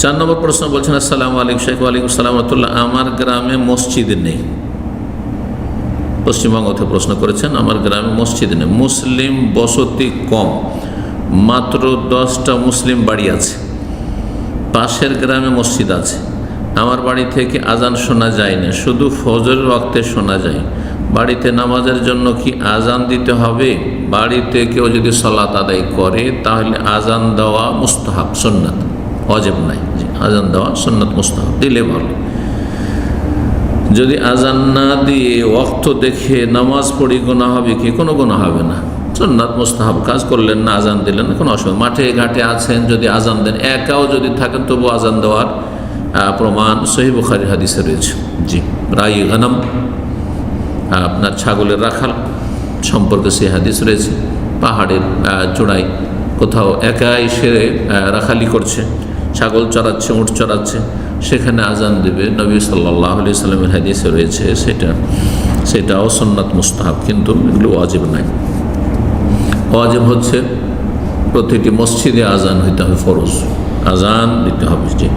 চার নম্বর প্রশ্ন বলছেন, আসসালামু আলাইকুম শেখ ওয়ালাইকুম সালামতুল্লাহ আমার গ্রামে মসজিদ নেই। পশ্চিমবঙ্গ থেকে প্রশ্ন করেছেন, আমার গ্রামে মসজিদ নেই। মুসলিম বসতি কম। মাত্র দশটা মুসলিম বাড়ি আছে। পাশের গ্রামে মসজিদ আছে। আমার বাড়ি থেকে আজান শোনা যায় না শুধু ফজরের ওয়াক্তে শোনা যায়। বাড়িতে নামাজের জন্য কি আজান দিতে হবে? বাড়িতে কেউ যদি সলাত আদায় করে, তাহলে আজান দেওয়া মুস্তাহাব, সুন্নাত। অজেব নাই। আজান দেওয়া সুন্নাত মুস্তাহাব দিলে ভালো। যদি আজান না দিয়ে ওয়াক্ত দেখে নামাজ পড়ি গোনা হবে কি? কোনো গোনা হবে না। সুন্নাত মুস্তাহাব কাজ করলেন না আজান দিলেন কোনো অসুবিধা মাঠে ঘাটে আছেন যদি আজান দেন একাও যদি থাকেন তবু আজান দেওয়ার প্রমাণ সহি বুখারি হাদিসে রয়েছে। জি রাই গনম আপনার ছাগলের রাখাল সম্পর্কে সে হাদিস রয়েছে। পাহাড়ের চূড়ায় কোথাও একাই সে আহ, রাখালি করছে। ছাগল চড়াচ্ছে, উঁট চড়াচ্ছে, সেখানে আজান দেবে। নবী সাল্লাহ আলি সাল্লামের হাদিসে রয়েছে সেটা। সেটাও সন্ন্যাত মুস্তাহাব, কিন্তু এগুলো ওয়াজিব নাই ওয়াজিব হচ্ছে প্রতিটি মসজিদে আজান হইতে হবে ফরজ। আজান দিতে হবে জি